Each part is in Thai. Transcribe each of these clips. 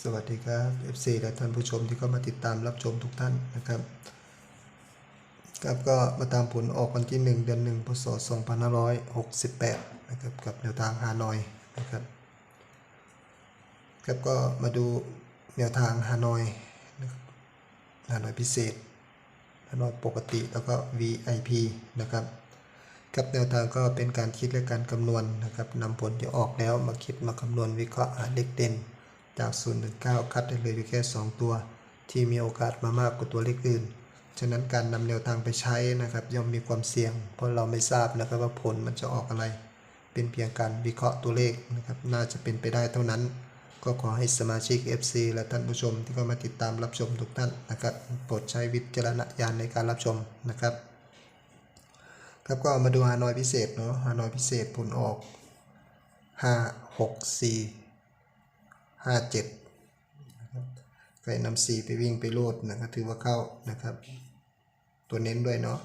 สวัสดีครับ FC และท่านผู้ชมที่เข้ามาติดตามรับชมทุกท่านนะครับ ครับก็มาตามผลออกวันที่ 1 เดือน 1พศ2568 นะครับกับแนวทางฮานอยนะครับครับก็มาดูแนวทางฮานอยนะครับฮานอยพิเศษฮานอยปกติแล้วก็ VIP นะครับกับแนวทางก็เป็นการคิดและการคำนวณนะครับนำผลที่ออกแล้วมาคิดมาคำนวณวิเคราะห์หาเลขเด่น จาก0ถึง9คัดได้เลยอยู่แค่ 2 ตัว ที่มีโอกาสมามากกว่าตัวเลขอื่น ฉะนั้นการนำแนวทางไปใช้นะครับย่อมมีความเสี่ยง เพราะเราไม่ทราบนะครับว่าผลมันจะออกอะไร เป็นเพียงการวิเคราะห์ตัวเลขนะครับน่าจะเป็นไปได้เท่านั้น ก็ขอให้สมาชิก FC และท่านผู้ชมที่เข้ามาติดตามรับชมทุกท่านนะครับโปรดใช้วิจารณญาณในการรับชมนะครับครับก็มาดูฮานอยพิเศษเนาะฮานอยพิเศษผลออก 5 6 4 ห้าเจ็ดนะครับใครนำสี่ไปวิ่งไปโลดนะครับถือว่าเข้านะครับ ตัวเน้นด้วยเนาะ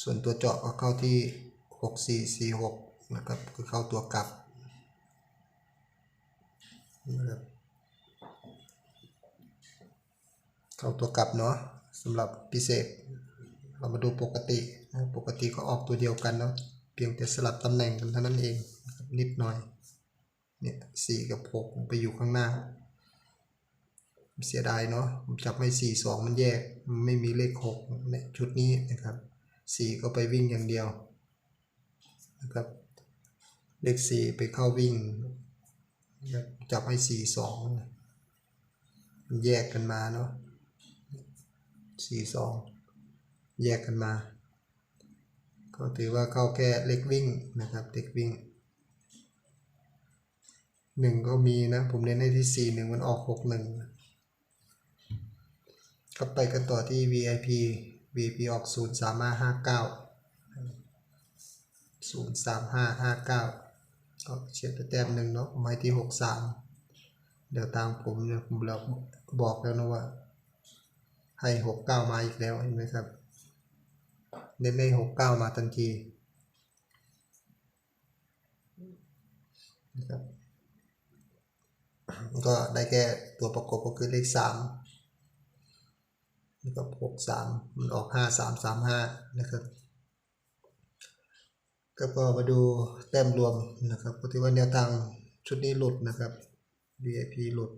ส่วนตัวเจาะก็เข้าที่หกสี่สี่หกนะครับคือเข้าตัวกลับนะครับเข้าตัวกลับเนาะสำหรับพิเศษ เรามาดูปกตินะปกติก็ออกตัวเดียวกันเนาะเพียงแต่สลับตำแหน่งกันเท่านั้นเองนิดหน่อย เนี่ยสี่กับหกไปอยู่ข้างหน้า เสียดายเนาะผมจับไม่สี่สองมันแยกไม่มีเลขหกในชุดนี้นะครับสี่ก็ไปวิ่งอย่างเดียวนะครับเลขสี่ไปเข้าวิ่ง จับให้สี่สองมันแยกกันมาเนาะสี่สองแยกกันมา ก็ถือว่าเข้าแค่เลขวิ่งนะครับเลขวิ่ง หนึ่งก็มีนะ ผมเน้นให้ที่สี่หนึ่งมันออกหกหนึ่งก็ไปกันต่อที่ VIP VIP ออกศูนย์สามห้าห้าเก้าศูนย์สามห้าห้าเก้าก็เฉียดไปแต้มหนึ่งเนาะไม้ที่หกสามเดี๋ยวตามผมเนี่ยผมเราบอกแล้วนะว่า ให้หกเก้ามาอีกแล้วเห็นไหมครับ เน้นให้หกเก้ามาทันทีนะครับ ก็ได้แค่ตัวประกบก็คือเลขสามแล้วก็หกสามมันออกห้าสามสามห้านะครับก็ก็มาดูแต้มรวมนะครับก็ถือว่าแนวทางชุดนี้หลุดนะครับ VIP หลุด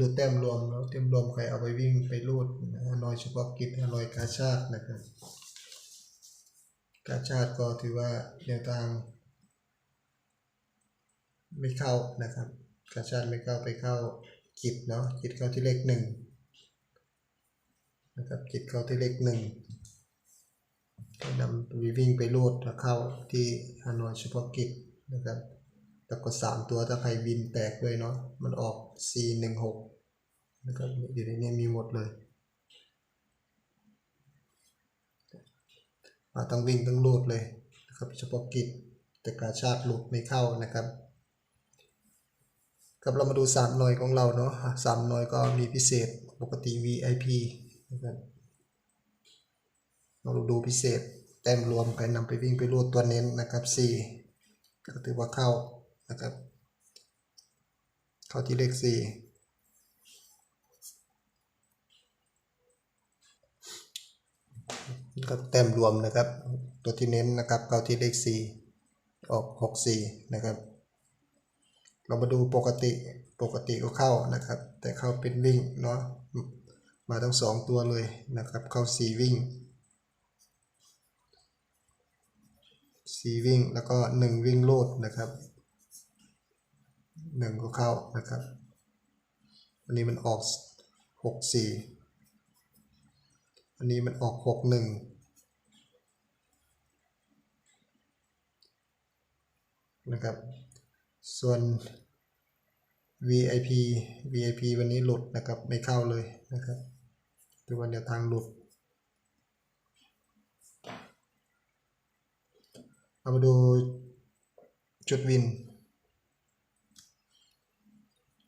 ดูแต้มรวมแล้วแต้มรวมใครเอาไปวิ่งไปรูดนะฮะน้อยเฉพาะกิจฮานอยกาชาตินะครับ กาชาติก็ถือว่าแนวทาง ไม่เข้านะครับกาชาติไม่เข้าไปเข้าจิตเนาะจิตเข้าที่เลขหนึ่งนะครับจิตเข้าที่เลขหนึ่งนำวีวิ่งไปรูดแล้วเข้าที่ฮานอยเฉพาะกิจนะครับแล้วก็สามตัวถ้าใครบินแตกด้วยเนาะมันออก C หนึ่งหกนะครับอยู่ในนี้มีหมดเลยมาต้องวิ่งต้องรูดเลยนะครับเฉพาะกิจแต่กาชาติหลุดไม่เข้านะครับ ครับเรามาดู3หน่วยของเราเนาะสามหน่วยก็มีพิเศษปกติ VIP นะครับเราดูพิเศษแต้มรวมใครนำไปวิ่งไปรูดตัวเน้นนะครับ4ก็ถือว่าเข้านะครับ เข้าที่เลข4ก็แต้มรวมนะครับ ตัวที่เน้นนะครับ เข้าที่เลข4ออก 64 นะครับ เรามาดูปกติปกติก็เข้านะครับ แต่เข้าเป็นวิ่งเนาะมาทั้งสองตัวเลยนะครับ เข้าสี่วิ่งสี่วิ่งแล้วก็หนึ่งวิ่งโลดนะครับหนึ่งก็เข้านะครับ อันนี้มันออกหกสี่อันนี้มันออกหกหนึ่งนะครับ ส่วน VIP VIP วันนี้หลุดนะครับ ไม่เข้าเลยนะครับถือว่าแนวทางหลุด เรามาดูจุดวิน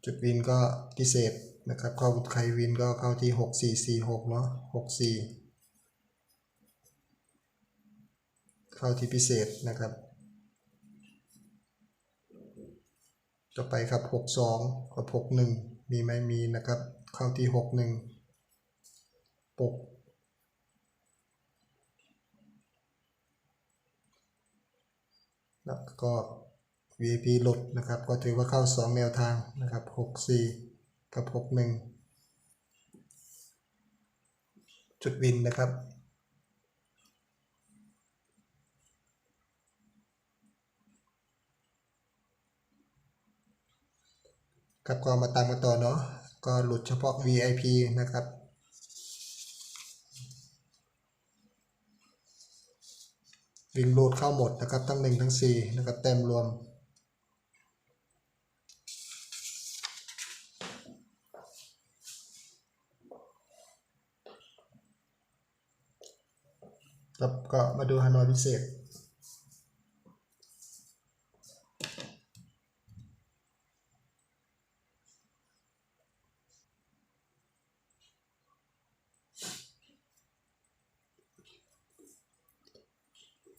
จุดวินก็พิเศษนะครับ เข้าใครวินก็เข้าที่ 6446 เนาะ64 เข้าที่พิเศษนะครับ ต่อไปครับหกสองกับหกหนึ่งมีไหมมีนะครับ เข้าที่หกหนึ่งปก แล้วก็ VIP ลดนะครับ ก็ถือว่าเข้า 2 แนวทางนะครับ 64 กับ 61 จุดวินนะครับ ครับก็มาตามกันต่อเนาะก็หลุดเฉพาะ VIP นะครับวิ่งโหลดเข้าหมดนะครับทั้ง1ทั้ง4นะครับแต้มรวม ครับก็มาดูฮานอยพิเศษ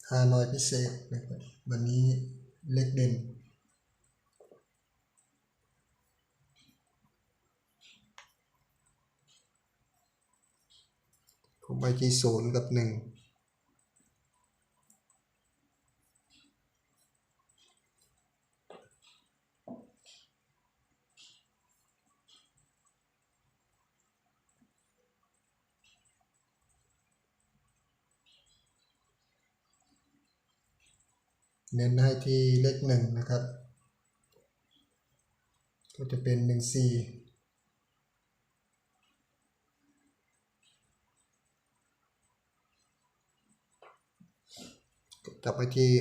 ฮานอยพิเศษนะครับวันนี้เล็กเด่น ผมไปที่ศูนย์กับหนึ่ง เน้นให้ที่เลขหนึ่งนะครับ ก็จะเป็นหนึ่งสี่จับไปที่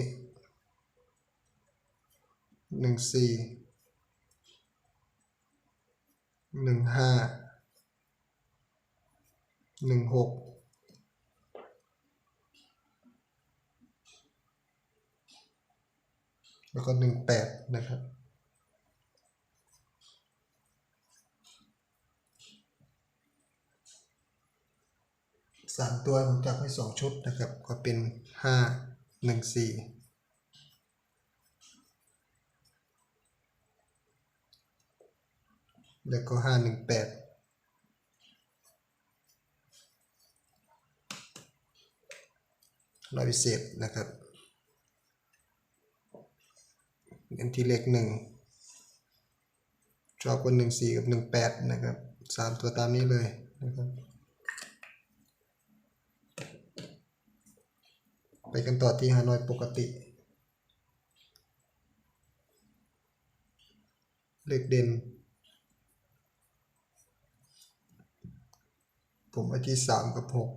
หนึ่งสี่หนึ่งห้าหนึ่งหก แล้วก็หนึ่งแปดนะครับ สามตัวผมจับให้สองชุดนะครับ ก็เป็นห้าหนึ่งสี่แล้วก็ห้าหนึ่งแปดร้อยพิเศษนะครับ เน้นที่เลขหนึ่งชอบกันหนึ่งสี่กับหนึ่งแปดนะครับสามตัวตามนี้เลยนะครับไปกันต่อที่ฮานอยปกติ เลขเด่น ผมเอาที่สามกับหก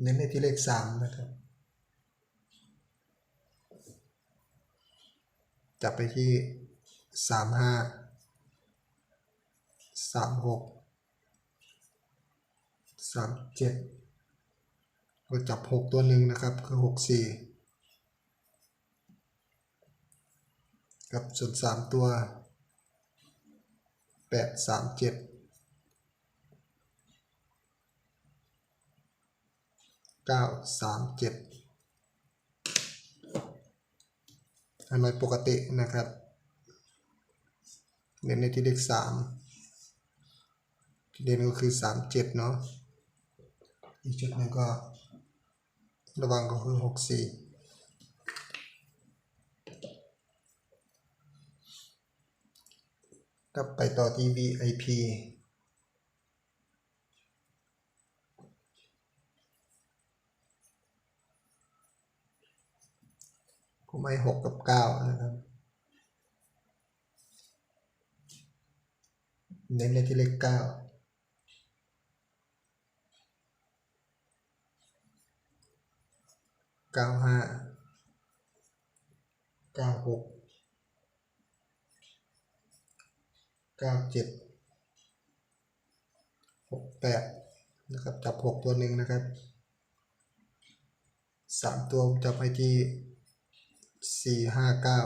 เน้นในที่เลขสามนะครับ จับไปที่สามห้าสามหกสามเจ็ดก็จับหกตัวหนึ่งนะครับคือหกสี่กับส่วนสามตัวแปดสามเจ็ด เก้าสามเจ็ดอันน้อยปกตินะครับเน้นในที่เลขสามที่เด่นก็คือสามเจ็ดเนาะอีกจุดหนึ่งก็ระวังก็คือหกสี่ก็ไปต่อที่ VIP ผมให้หกกับเก้านะครับเน้นในที่เลขเก้าเก้าห้าเก้าหกเก้าเจ็ดหกแปดนะครับจับหกตัวหนึ่งนะครับสามตัวจับให้ที่ สี่ห้าเก้า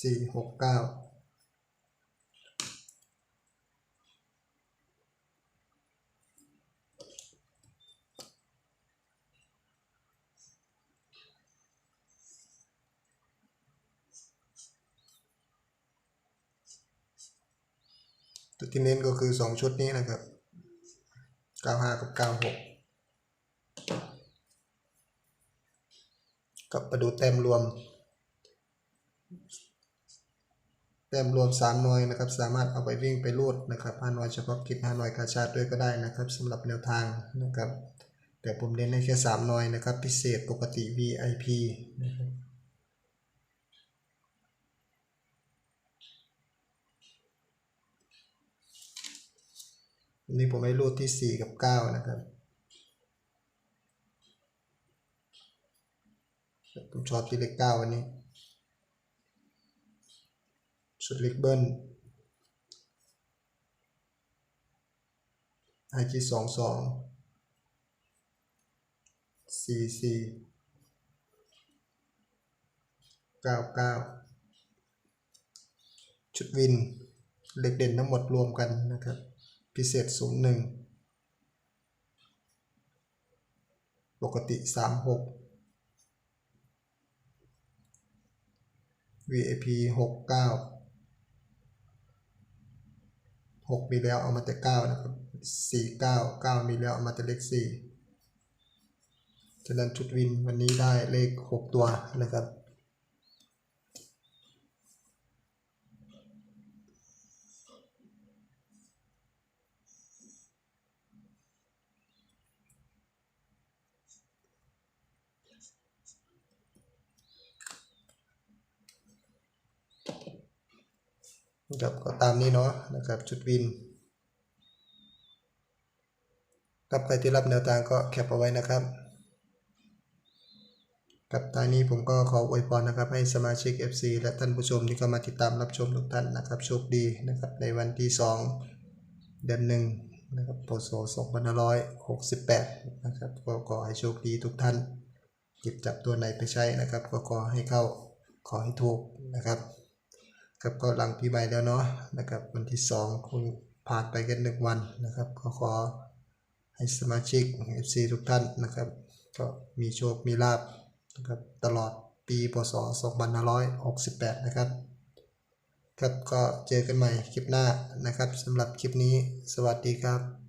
สี่หกเก้าที่เน้นก็คือ 2 ชุดนี้นะครับ 95กับ96กับประดูแต้มรวม แต้มรวม3หน่วยนะครับ สามารถเอาไปวิ่งไปรูดนะครับ5หน่วยเฉพาะกิจ5หน่วยกาชาติด้วยก็ได้นะครับสำหรับแนวทางนะครับ แต่ผมเน้นให้แค่3หน่วยนะครับ พิเศษปกติ VIP นะครับ นนี้ผมให้รูดที่ 4 กับ 9 นะครับ ผมชอบที่เลข9วันนี้ชุดเล็กเบิ้ลไอจีสองสองสี่สี่เก้าเก้าชุดวิน เล็กเด่นทั้งหมดรวมกันนะครับ พิเศษศูนย์หนึ่งปกติสามหก VIP หกเก้าหกมีแล้วเอามาแต่เก้านะครับสี่เก้าเก้ามีแล้วเอามาแต่เลขสี่ฉะนั้นชุดวินวันนี้ได้เลขหกตัวนะครับ นะครับก็ตามนี้เนาะนะครับชุดวินกับใครที่รับแนวทางก็แคปเอาไว้นะครับกับท้ายนี้ผมก็ขออวยพรนะครับให้สมาชิก FC และท่านผู้ชมที่เข้ามาติดตามรับชมทุกท่านนะครับโชคดีนะครับในวันที่ 2 เดือนหนึ่งนะครับพศ2568 นะครับก็ขอให้โชคดีทุกท่านหยิบจับตัวไหนไปใช้นะครับ ก็ขอให้เข้าขอให้ถูกนะครับ ครับก็หลังปีใหม่แล้วเนาะนะครับวันที่สองคงผ่านไปกันหนึ่งวันนะครับ ก็ขอให้สมาชิก FC ทุกท่านนะครับ ก็มีโชค มีลาบนะครับตลอดปีพศ2568 นะครับ ครับก็เจอกันใหม่คลิปหน้านะครับสำหรับคลิปนี้สวัสดีครับ